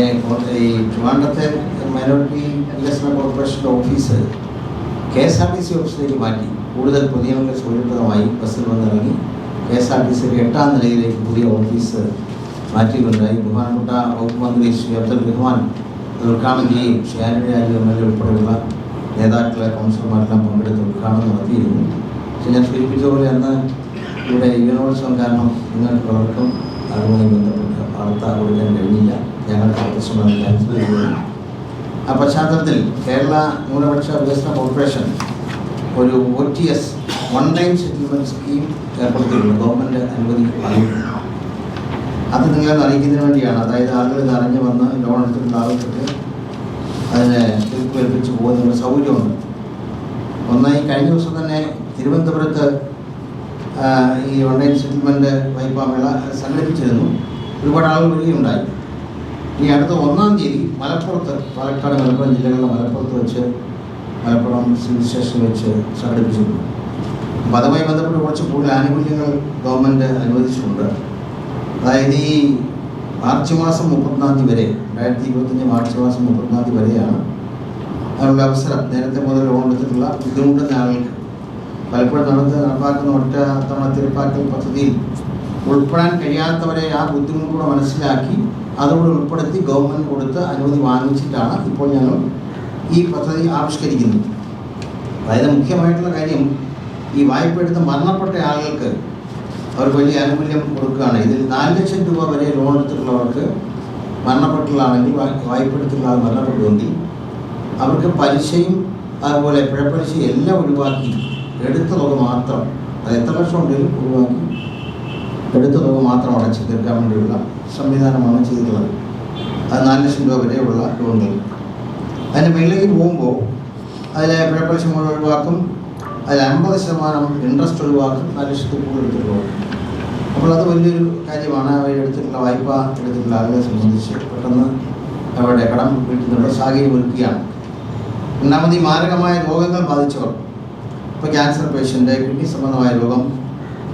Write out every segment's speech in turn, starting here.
ഈ ട്രിവാൻഡത്തെ മൈനോറിറ്റി വികസന കോർപ്പറേഷന്റെ office K S R T C ഓഫീസിലേക്ക് മാറ്റി. കൂടുതൽ പൊതുജനങ്ങൾക്ക് സൗകര്യപ്രദമായി ബസ്സിൽ വന്നിറങ്ങി. കെ എസ് ആർ ടി സിയുടെ എട്ടാം നിലയിലേക്ക് പുതിയ ഓഫീസ് മാറ്റിയിട്ടുണ്ടായി ബഹുമാനപ്പെട്ട വകുപ്പ് മന്ത്രി ശ്രീ അബ്ദുൽ റഹ്മാൻ ഉദ്ഘാടനം ചെയ്യും Shri Antony Raju M L A ഉൾപ്പെടെയുള്ള നേതാക്കളെ കൗൺസിലർമാരെല്ലാം പങ്കെടുത്ത് ഉദ്ഘാടനം നടത്തിയിരുന്നു. പക്ഷേ ഞാൻ സൂചിപ്പിച്ച പോലെ അന്ന് ഇവിടെ യുവനോത്സവം കാരണം നിങ്ങൾക്ക് പലർക്കും അതുമായി ബന്ധപ്പെട്ട് വാർത്ത കൊടുക്കാൻ കഴിഞ്ഞില്ല. ഞങ്ങൾ പ്രശ്നം ആ പശ്ചാത്തലത്തിൽ കേരള ന്യൂനപക്ഷ വികസന കോർപ്പറേഷൻ ഒരു O T S one time settlement scheme ഏർപ്പെടുത്തിയിട്ടുണ്ട്. ഗവൺമെന്റ് അനുമതി അത് നിങ്ങളെ അറിയിക്കുന്നതിന് വേണ്ടിയാണ്. അതായത് ആളുകൾ ഇത് അറിഞ്ഞു വന്ന് ലോൺ എടുത്തിട്ടുള്ള ആളുകൾക്ക് അതിനെ തീർപ്പേൽപ്പിച്ച് പോകുന്ന സൗകര്യമുണ്ട്. ഒന്നായി കഴിഞ്ഞ ദിവസം തന്നെ തിരുവനന്തപുരത്ത് ഈ ഓൺലൈൻ സെറ്റിൽമെന്റ് വായ്പാ മേള സംഘടിപ്പിച്ചിരുന്നു. ഒരുപാട് ആളുകൾ വരികയുണ്ടായി. ഇനി അടുത്ത ഒന്നാം തീയതി മലപ്പുറത്ത് പാലക്കാട് മലപ്പുറം ജില്ലകളിലെ മലപ്പുറത്ത് വെച്ച് മലപ്പുറം സിവിൽ സ്റ്റേഷനിൽ വെച്ച് സംഘടിപ്പിച്ചിരുന്നു അപ്പോൾ അതുമായി ബന്ധപ്പെട്ട് കുറച്ച് കൂടുതൽ ആനുകൂല്യങ്ങൾ ഗവൺമെന്റ് അനുവദിച്ചിട്ടുണ്ട്. അതായത് ഈ മാർച്ച് മാസം മുപ്പത്തൊന്നാം തീയതി വരെ രണ്ടായിരത്തി ഇരുപത്തഞ്ച് മാർച്ച് മാസം മുപ്പത്തൊന്നാം തീയതി വരെയാണ് അതിനുള്ള അവസരം. നേരത്തെ മുതൽ ലോൺ എടുത്തിട്ടുള്ള ബുദ്ധിമുട്ടുന്ന ആളുകൾക്ക് പലപ്പോഴും നടന്ന് നടപ്പാക്കുന്ന ഒറ്റ തവണ തിരുപ്പാക്കൽ പദ്ധതിയിൽ ഉൾപ്പെടാൻ കഴിയാത്തവരെ ആ ബുദ്ധിമുട്ട് കൂടെ മനസ്സിലാക്കി അതുകൂടെ ഉൾപ്പെടുത്തി ഗവൺമെന്റ് കൊടുത്ത് അനുമതി വാങ്ങിച്ചിട്ടാണ് ഇപ്പോൾ ഞങ്ങൾ ഈ പദ്ധതി ആവിഷ്കരിക്കുന്നത്. അതായത് മുഖ്യമായിട്ടുള്ള കാര്യം ഈ വായ്പ എടുത്ത് മരണപ്പെട്ട ആളുകൾക്ക് അവർ വലിയ ആനുകൂല്യം കൊടുക്കുകയാണ്. ഇതിൽ നാല് ലക്ഷം രൂപ വരെ ലോൺ എടുത്തിട്ടുള്ളവർക്ക് മരണപ്പെട്ടുള്ളതാണെങ്കിൽ വായ്പ എടുത്തിട്ടുള്ള മരണപ്പെട്ടുവെങ്കിൽ അവർക്ക് പലിശയും അതുപോലെ പിഴപ്പലിശയും എല്ലാം ഒഴിവാക്കി എടുത്ത തുക മാത്രം അത് എത്ര ലക്ഷം ഉണ്ടെങ്കിലും ഒഴിവാക്കി എടുത്ത തുക മാത്രം അടച്ച് തീർക്കാൻ വേണ്ടിയുള്ള സംവിധാനമാണ് ചെയ്തിട്ടുള്ളത്. അത് നാല് ലക്ഷം രൂപ വരെയുള്ള ലോൺ നൽകി അതിന്റെ മേളിലേക്ക് പോകുമ്പോൾ അതിലെ പിഴപ്പലിശ മുഴുവൻ ഒഴിവാക്കും. അതിൽ അമ്പത് ശതമാനം ഇൻട്രസ്റ്റ് ഒഴിവാക്കും. നാല് ലക്ഷത്തിൽ കൂടുതൽ എടുത്തിട്ടുള്ളത് അപ്പോൾ അത് വലിയൊരു കാര്യമാണ്. അവർ എടുത്തിട്ടുള്ള വായ്പ എടുത്തിട്ടുള്ള ആളുകളെ സംബന്ധിച്ച് പെട്ടെന്ന് അവരുടെ കടം വീട്ടുന്നുള്ള സാഹചര്യം ഒരുക്കുകയാണ്. രണ്ടാമത് ഈ മാരകമായ രോഗങ്ങൾ ബാധിച്ചവർ. ഇപ്പോൾ ക്യാൻസർ പേഷ്യന്റ് കിഡ്നി സംബന്ധമായ രോഗം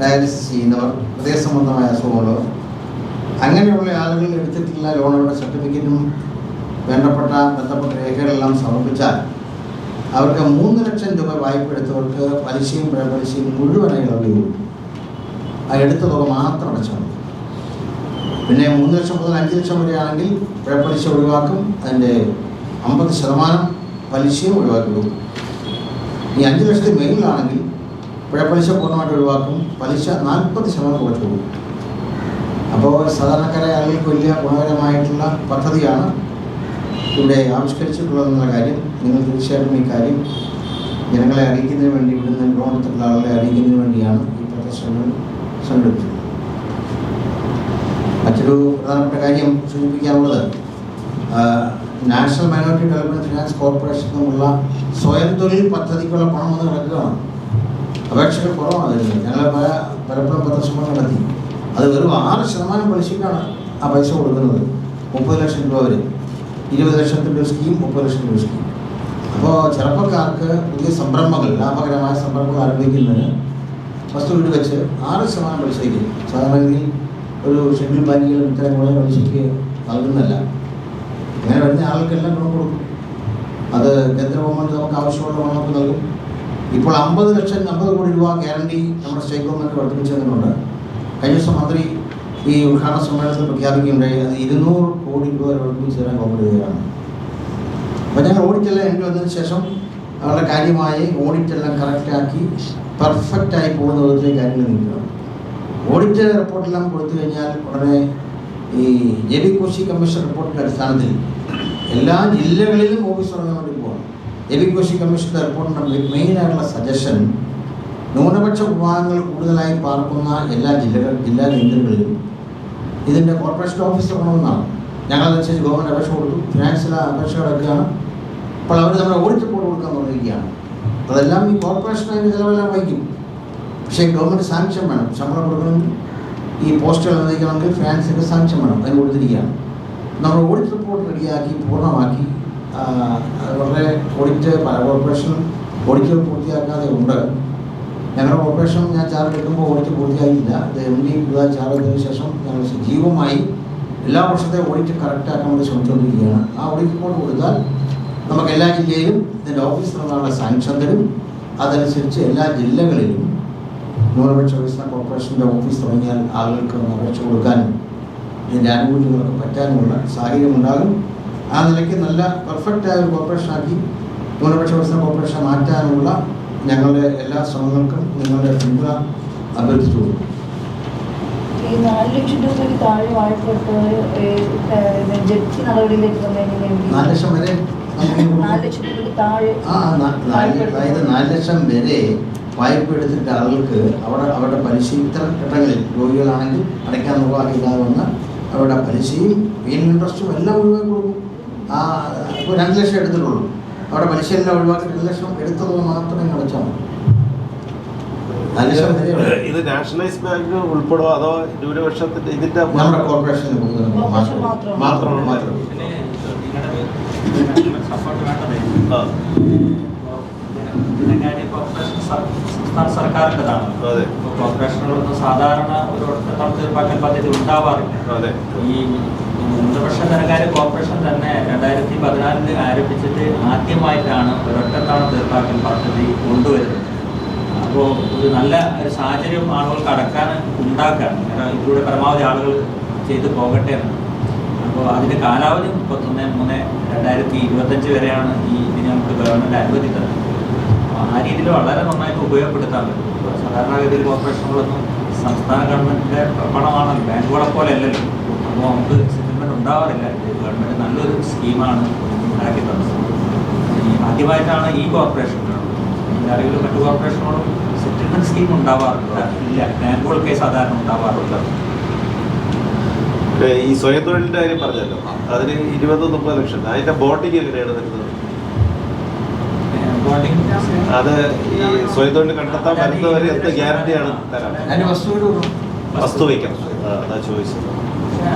ഡയാലിസിസ് ചെയ്യുന്നവർ ഹൃദയ സംബന്ധമായ അസുഖമുള്ളവർ അങ്ങനെയുള്ള ആളുകൾ എടുത്തിട്ടുള്ള ലോണുകളുടെ സർട്ടിഫിക്കറ്റും വേണ്ടപ്പെട്ട ബന്ധപ്പെട്ട രേഖകളെല്ലാം സമർപ്പിച്ചാൽ അവർക്ക് മൂന്ന് ലക്ഷം രൂപ വായ്പ എടുത്തവർക്ക് പലിശയും പലിശയും മുഴുവനായി ഇളവ് കൊടുക്കും ആ എടുത്ത തുക മാത്രം അടച്ചാൽ മതി. പിന്നെ മൂന്ന് ലക്ഷം മുതൽ അഞ്ച് ലക്ഷം വരെയാണെങ്കിൽ പിഴപ്പലിശ ഒഴിവാക്കും. അതിന്റെ അമ്പത് ശതമാനം പലിശയും ഒഴിവാക്കി കൊടുക്കും. ഈ അഞ്ച് ലക്ഷത്തിന് മേളിലാണെങ്കിൽ പിഴപ്പലിശ പൂർണമായിട്ട് ഒഴിവാക്കും പലിശ നാൽപ്പത് ശതമാനം കുറച്ച് കൊടുക്കും അപ്പോൾ സാധാരണക്കാരെ ആളുകൾക്ക് വലിയ ഗുണകരമായിട്ടുള്ള പദ്ധതിയാണ് ഇവിടെ ആവിഷ്കരിച്ചിട്ടുള്ളതെന്നുള്ള കാര്യം. നിങ്ങൾ തീർച്ചയായിട്ടും ഈ കാര്യം ജനങ്ങളെ അറിയിക്കുന്നതിന് വേണ്ടി ഇവിടുന്ന് ലോൺ എടുത്തിട്ടുള്ള ആളുകളെ അറിയിക്കുന്നതിന് വേണ്ടിയാണ് ഈ പ്രദർശനങ്ങൾ സംഘടിപ്പിച്ചത്. മറ്റൊരു പ്രധാനപ്പെട്ട കാര്യം സൂചിപ്പിക്കാനുള്ളത് national minority development finance corporation നിന്നുള്ള സ്വയം തൊഴിൽ പദ്ധതിക്കുള്ള പണം വന്ന് കിടക്കുകയാണ്. അപേക്ഷകൾ കുറവാണ്. ഞങ്ങൾ പല പലപ്പോഴും പ്രദർശനം നടത്തി. അത് വെറും ആറ് ശതമാനം പലിശക്കാണ് ആ പൈസ കൊടുക്കുന്നത്. മുപ്പത് ലക്ഷം രൂപ വരെ. ഇരുപത് ലക്ഷത്തിന്റെ സ്കീം മുപ്പത് ലക്ഷം രൂപ സ്കീം. അപ്പോൾ ചെറുപ്പക്കാർക്ക് പുതിയ സംരംഭങ്ങൾ ലാഭകരമായ സംരംഭങ്ങൾ ആരംഭിക്കുന്നതിന് വസ്തു വീട് വെച്ച് ആറ് ശതമാനം പലിശയ്ക്ക് സാധാരണഗതിയിൽ ഒരു ഷെഡ്യൂൾ ബാങ്കുകളും ഇത്തരം കുറേ പലിശയ്ക്ക് നൽകുന്നല്ല അങ്ങനെ വരുന്ന ആൾക്കെല്ലാം ഗുണം കൊടുക്കും. അത് കേന്ദ്ര ഗവൺമെന്റ് നമുക്ക് ആവശ്യമുള്ള നമുക്ക് നൽകും. ഇപ്പോൾ അമ്പത് ലക്ഷം അമ്പത് കോടി രൂപ ഗ്യാരണ്ടി നമ്മുടെ സ്റ്റേറ്റ് ഗവൺമെന്റ് വർദ്ധിപ്പിച്ചു തന്നിട്ടുണ്ട് കഴിഞ്ഞ ദിവസം മന്ത്രി ഈ ഉദ്ഘാടന സമ്മേളനത്തിൽ പ്രഖ്യാപിക്കുകയുണ്ടായി അത് ഇരുന്നൂറ് കോടി രൂപ വർദ്ധിപ്പിച്ചു തരാൻ ഗവൺമെന്റ് ചെയ്യുകയാണ് അപ്പോൾ ഞങ്ങൾ ഓഡിറ്റെല്ലാം എനിക്ക് വന്നതിന് ശേഷം അവരുടെ കാര്യമായി ഓഡിറ്റ് ഓഡിറ്റെല്ലാം കറക്റ്റാക്കി പെർഫെക്റ്റായി പോകുന്ന വിധത്തിലേക്ക് കാര്യങ്ങൾ നീക്കുകയാണ് ഓഡിറ്റ് റിപ്പോർട്ടെല്ലാം കൊടുത്തു കഴിഞ്ഞാൽ ഉടനെ ഈ ജെ ബി കോശി കമ്മീഷൻ റിപ്പോർട്ടിന്റെ അടിസ്ഥാനത്തിൽ എല്ലാ ജില്ലകളിലും ഓഫീസ് തുടങ്ങാൻ വേണ്ടി പോകണം. ജെ കമ്മീഷന്റെ കോശി മെയിൻ ആയിട്ടുള്ള സജഷൻ ന്യൂനപക്ഷ വിഭാഗങ്ങൾ കൂടുതലായി പാർക്കുന്ന എല്ലാ ജില്ലകൾ ജില്ലാ കേന്ദ്രങ്ങളിലും ഇതിന്റെ കോർപ്പറേഷൻ ഓഫീസ് തുടങ്ങണമെന്നാണ് ഞങ്ങളതനുസരിച്ച് ഗവൺമെന്റ് അപേക്ഷ കൊടുത്തു. ഫിനാൻസിൽ അപേക്ഷ കിടക്കുകയാണ് അപ്പോൾ അവർ നമ്മുടെ ഓഡിറ്റ് റിപ്പോർട്ട് കൊടുക്കാൻ തുടങ്ങിയിരിക്കുകയാണ്. അതെല്ലാം ഈ കോർപ്പറേഷൻ അതിന്റെ ചിലവെല്ലാം വഹിക്കും. പക്ഷേ ഗവൺമെന്റ് സാങ്ഷൻ വേണം. ശമ്പളം കൊടുക്കണമെങ്കിൽ ഈ പോസ്റ്റുകൾ നിർണയിക്കണമെങ്കിൽ ഫിനാൻസിന്റെ സാങ്ഷൻ വേണം. അതിന് കൊടുത്തിരിക്കുകയാണ്. നമ്മൾ ഓഡിറ്റ് റിപ്പോർട്ട് റെഡിയാക്കി പൂർണമാക്കി വളരെ ഓഡിറ്റ് പല കോർപ്പറേഷൻ ഓഡിറ്റ് പൂർത്തിയാക്കാതെ ഉണ്ട്. ഞങ്ങളുടെ കോർപ്പറേഷൻ ഞാൻ ചാർജ് എടുക്കുമ്പോൾ ഓഡിറ്റ് പൂർത്തിയായില്ല. എം ഡി പുതിയ ചാർജ് എടുത്തതിന് ശേഷം ഞങ്ങൾ സജീവമായി എല്ലാ വർഷത്തെ ഓഡിറ്റ് കറക്റ്റാക്കാൻ വേണ്ടി ശ്രമിച്ചുകൊണ്ടിരിക്കുകയാണ്. ആ ഓഡിറ്റ് റിപ്പോർട്ട് കൊടുത്താൽ നമുക്ക് എല്ലാ ജില്ലയിലും ഇതിന്റെ ഓഫീസറുള്ള സാങ്ഷൻ തരും അതനുസരിച്ച് എല്ലാ ജില്ലകളിലും ന്യൂനപക്ഷ വികസന കോർപ്പറേഷന്റെ ഓഫീസ് തുടങ്ങിയാൽ ആളുകൾക്ക് അപേക്ഷ കൊടുക്കാനും ഇതിന്റെ ആനുകൂല്യങ്ങളൊക്കെ പറ്റാനുമുള്ള സാഹചര്യം ഉണ്ടാകും ആ നിലയ്ക്ക് നല്ല പെർഫെക്റ്റ് ആയ ഒരു കോർപ്പറേഷനാക്കി ന്യൂനപക്ഷ വികസന കോർപ്പറേഷൻ മാറ്റാനുള്ള ഞങ്ങളുടെ എല്ലാ ശ്രമങ്ങൾക്കും നിങ്ങളുടെ പിന്തുണ അഭ്യർത്ഥിച്ചു. ഈ നാല് ലക്ഷം രൂപയ്ക്ക് താഴെ വായ്പ എടുത്തവർ ജപ്തി നടപടിയിലേക്ക് വന്നതിന് വേണ്ടി നാല് ലക്ഷം വരെ നമുക്ക് നാല് ലക്ഷം രൂപയ്ക്ക് താഴെ അതായത് നാല് ലക്ഷം വരെ വായ്പ എടുത്തിട്ട് ആളുകൾക്ക് അവിടെ അവരുടെ പലിശ ഇത്ര ഘട്ടങ്ങളിൽ രോഗികളാണെങ്കിൽ അടയ്ക്കാൻ നിർവാഹമില്ലാതെ വന്ന് അവരുടെ പലിശയും ഇൻട്രസ്റ്റും എല്ലാം ഒഴിവാക്കി കൊടുക്കും. ആ ഇപ്പോൾ രണ്ട് ലക്ഷം എടുത്തിട്ടുള്ളൂ. അവിടെ മനുഷ്യനെ ഒഴിവാക്കി രണ്ട് ലക്ഷം എടുത്തത് മാത്രമേ അടച്ചാൽ. ഇത് നാഷണലൈസ് ബാങ്ക് ഉൾപ്പെടുമോ അതോ ന്യൂനപക്ഷത്തിന്റെ ഇതിന്റെ നമ്മുടെ കോർപ്പറേഷൻ മാത്രമാണ് മാത്രം. സംസ്ഥാന സർക്കാരിന്റെതാണ്. കോർപ്പറേഷനുകളൊന്നും സാധാരണ ഒരു തീർപ്പാക്കൽ പദ്ധതി ഉണ്ടാവാറില്ല. ഈ ന്യൂനപക്ഷ ധനകാര്യ കോർപ്പറേഷൻ തന്നെ രണ്ടായിരത്തി പതിനാലിൽ ആരംഭിച്ചിട്ട് ആദ്യമായിട്ടാണ് ഒരൊറ്റത്തവണ തീർപ്പാക്കൽ പദ്ധതി കൊണ്ടുവരുന്നത്. അപ്പോൾ ഒരു നല്ല ഒരു സാഹചര്യം ആളുകൾക്ക് അടക്കാൻ ഉണ്ടാക്കാൻ കാരണം ഇതിലൂടെ പരമാവധി ആളുകൾ ചെയ്തു പോകട്ടെ അപ്പോൾ അതിന്റെ കാലാവധി മുപ്പത്തൊന്ന് മൂന്ന് രണ്ടായിരത്തി ഇരുപത്തഞ്ച് വരെയാണ് ഈ ഇതിന് നമുക്ക് ഗവൺമെന്റ് അനുമതി തന്നത്. ആ രീതിയിൽ വളരെ നന്നായിട്ട് ഉപയോഗപ്പെടുത്താൻ പറ്റും. സാധാരണഗതിയിൽ കോർപ്പറേഷനുകളൊന്നും സംസ്ഥാന ഗവൺമെന്റിന്റെ പണമാണല്ലോ ബാങ്കുകളെ പോലെ അല്ലല്ലോ. അപ്പോൾ നമുക്ക് ഉണ്ടാവാറില്ല. ഗവൺമെന്റ് നല്ലൊരു സ്കീമാണ് ഉണ്ടാക്കി തന്നത്. ഈ ആദ്യമായിട്ടാണ് ഈ കോർപ്പറേഷൻ അല്ലെങ്കിൽ മറ്റു കോർപ്പറേഷനുകളും സെറ്റിൽമെന്റ് സ്കീം ഉണ്ടാവാറില്ല ഇല്ല ബാങ്കുകൾക്കേ സാധാരണ ഉണ്ടാവാറുണ്ട്. ഈ സ്വയം തൊഴിലിന്റെ കാര്യം പറഞ്ഞല്ലോ. അതിന് ഇരുപത് മുപ്പത് ലക്ഷം. അതിന്റെ ബോണ്ടിങ് എങ്ങനെയാണ് വരുന്നത്? അത് ഈ സ്വയം തൊഴിൽ കണ്ടെത്താൻ വരുന്നവരെ എന്ത് ഗ്യാരണ്ടിയാണ് തരാൻ അതിന് വസ്തു വയ്ക്കാം വസ്തു വയ്ക്കണം. അതാ ചോദിച്ചത്. എന്താ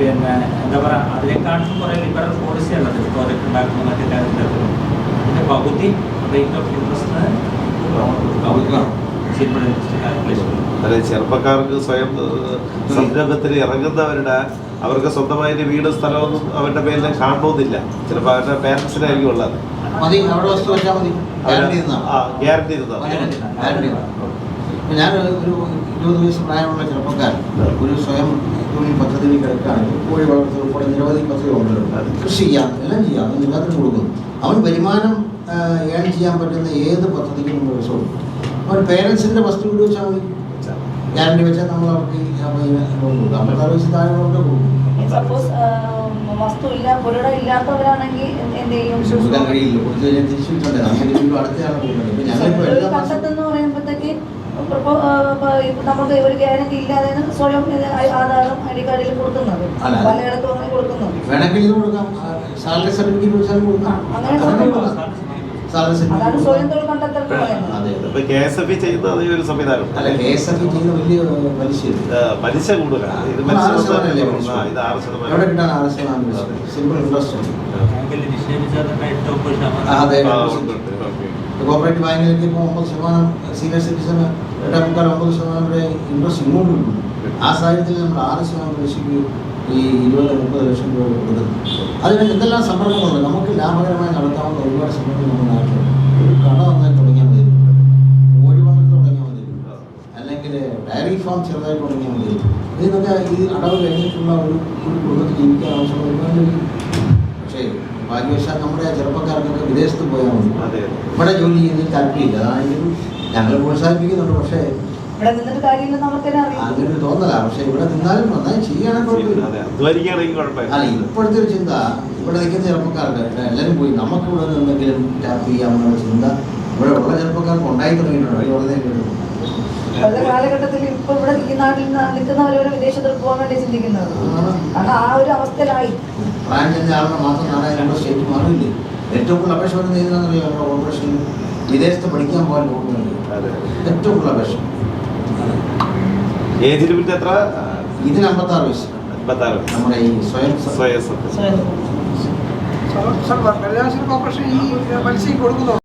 പിന്നെ കുറെ ലിബറൽ പോളിസി ഉള്ളത്. പ്രോജക്റ്റ് ഉണ്ടാക്കുന്ന മറ്റു കാര്യത്തിൽ അതിന്റെ പകുതി റേറ്റ് ഓഫ് ഇൻട്രസ്റ്റ് കാൽക്കുലേഷൻ അതായത് ചെറുപ്പക്കാർക്ക് സ്വയം സംരംഭത്തിൽ ഇറങ്ങുന്നവരുടെ അവർക്ക് സ്വന്തമായിട്ട് വീട് സ്ഥലമൊന്നും അവരുടെ പേരിൽ കാണണമെന്നില്ല. ചിലപ്പോൾ അവരുടെ പേരൻസിനായിരിക്കും ഉള്ളത്. ഗ്യാരണ്ടി ഞാൻ ഒരു ഇരുപത് വയസ്സ് പ്രായമുള്ള ചെറുപ്പക്കാരൻ. ഒരു സ്വയം തൊഴിൽ പദ്ധതിയിൽ കിടക്കുകയാണെങ്കിൽ കോഴി വളർത്തൽ ഉൾപ്പെടെ നിരവധി പദ്ധതികളുണ്ട്. കൃഷി ചെയ്യാം എല്ലാം ചെയ്യാം. എല്ലാത്തിനും കൊടുക്കുന്നു. അവൻ വരുമാനം ഏൺ ചെയ്യാൻ പറ്റുന്ന ഏത് പദ്ധതിക്കും നമ്മൾ പൈസ കൊടുക്കും. അവൻ പേരൻസിന്റെ വസ്തു വീട് വെച്ചാൽ മതി. ഗ്യാരണ്ടി വെച്ചാൽ നമ്മൾ അവർക്ക് കൊടുക്കും അമ്പത്താറ് വയസ്സ് താഴെയുള്ളവർക്ക് കൊടുക്കും സപ്പോസ് വസ്തു ഇല്ല പുരട ഇല്ലാത്തവരാണെങ്കിൽ എന്ത് ചെയ്യും? കൊടുക്കാൻ കഴിയില്ല. കൊടുത്തു കഴിഞ്ഞാൽ തിരിച്ചു കിട്ടണ്ടേ നമുക്ക് അടുത്തയാളെ കൊടുക്കണ്ടേ ഇപ്പം പറയുമ്പോഴത്തേക്ക് നമുക്ക് ഒരു ഗ്യാരണ്ടി ഇല്ലാതെയാണ് സ്വയം ഇത് ആധാരം ഐ കാർഡിൽ കൊടുക്കുന്നത്. പലയിടത്തും അങ്ങനെ കൊടുക്കുന്നത് വേണമെങ്കിൽ ഇത് കൊടുക്കാം. സാലറി സർട്ടിഫിക്കറ്റ് കൊടുക്കാം. അങ്ങനെ പലിശ കൂടുതലാണ് ഇത് സിമ്പിൾ ഇൻട്രസ്റ്റ്. കോപ്പറേറ്റീവ് ബാങ്കിലേക്ക് ഇപ്പോൾ ഒമ്പത് ശതമാനം സീനിയർ സിറ്റിസൺ എട്ടേ മുക്കാൽ ഒമ്പത് ശതമാനം വരെ ഇൻട്രസ്റ്റ് ഇങ്ങോട്ട് കിട്ടും ആ സാഹചര്യത്തിൽ നമ്മൾ ആറ് ശതമാനം പലിശയ്ക്ക് ഈ ഇരുപത് മുപ്പത് ലക്ഷം രൂപ കൊടുക്കുന്നു അതിന് എന്തെല്ലാം സംരംഭങ്ങളുണ്ട്? നമുക്ക് ലാഭകരമായി നടത്താവുന്ന ഒരുപാട് സംരംഭങ്ങൾ നമ്മുടെ നാട്ടിലുണ്ട്. ഒരു കട വന്നാൽ തുടങ്ങിയാൽ മതി. കോഴി വളർത്തൽ തുടങ്ങിയാൽ മതി. അല്ലെങ്കിൽ ഡയറി ഫാം ചെറുതായി തുടങ്ങിയാൽ മതി. ഇതിനൊക്കെ ഈ അടവ് കഴിഞ്ഞിട്ടുള്ള ഒരു ഒരു കുടുംബത്തിൽ ജീവിക്കാൻ ആവശ്യമുള്ള ഒരുപാട് പക്ഷേ ഭാഗ്യവശാൽ നമ്മുടെ ചെറുപ്പക്കാർക്കൊക്കെ വിദേശത്ത് പോയാൽ മതി. ഇവിടെ ജോലി ചെയ്യുന്നതിൽ താല്പര്യമില്ല. അതാണെങ്കിലും ഞങ്ങൾ പ്രോത്സാഹിപ്പിക്കുന്നുണ്ട്. പക്ഷേ ഇവിടെ നിന്നിട്ട് അറിയാം. അങ്ങനെ തോന്നല. പക്ഷേ ഇവിടെ നിന്നാലും നന്നായി ചെയ്യുകയാണെങ്കിൽ കുഴപ്പമില്ല. അല്ല ഇപ്പോഴത്തെ ഒരു ചിന്ത ഇവിടെ നിൽക്കുന്ന ചെറുപ്പക്കാർക്ക് എല്ലാവരും പോയി നമുക്ക് ഇവിടെ നിന്നെങ്കിലും ടാപ്പ് ചെയ്യാമെന്നുള്ള ചിന്ത ഇവിടെ ഉള്ള ചെറുപ്പക്കാർക്ക് ഉണ്ടായി തുടങ്ങിയിട്ടുണ്ട്. അത് വളരെ കേട്ടു. ഇപ്പോഴത്തെ കാലഘട്ടത്തിൽ ഇപ്പൊ ഇവിടെ ഈ നാട്ടിൽ നിന്ന് നിൽക്കുന്നവരവരെ വിദേശത്ത് പോകാൻ വേണ്ടി ചിന്തിക്കുന്നത്. കാരണം ആ ഒരു അവസ്ഥയിലായി. പ്രായം ചെന്ന ആളുടെ മാത്രം നാളെ നമ്മുടെ സ്റ്റേറ്റ് മാറില്ലേ ഏറ്റവും കൂടുതൽ അപേക്ഷ വരുന്നത് ഏതാണെന്നറിയാം നമ്മുടെ കോർപ്പറേഷനിൽ വിദേശത്ത് പഠിക്കാൻ പോകാൻ പോകുന്നുണ്ട്. അതെ. ഏറ്റവും കൂടുതൽ അപേക്ഷ. ഏജ് ലിമിറ്റ് എത്ര? ഇതിന് അമ്പത്താറ് വയസ്സ്. അമ്പത്താറ് നമ്മുടെ ഈ സ്വയം സ്വയം സത്യം. സ്വയം സാർ മലയാള കോർപ്പറേഷൻ ഈ മത്സ്യം കൊടുക്കുന്നുണ്ടോ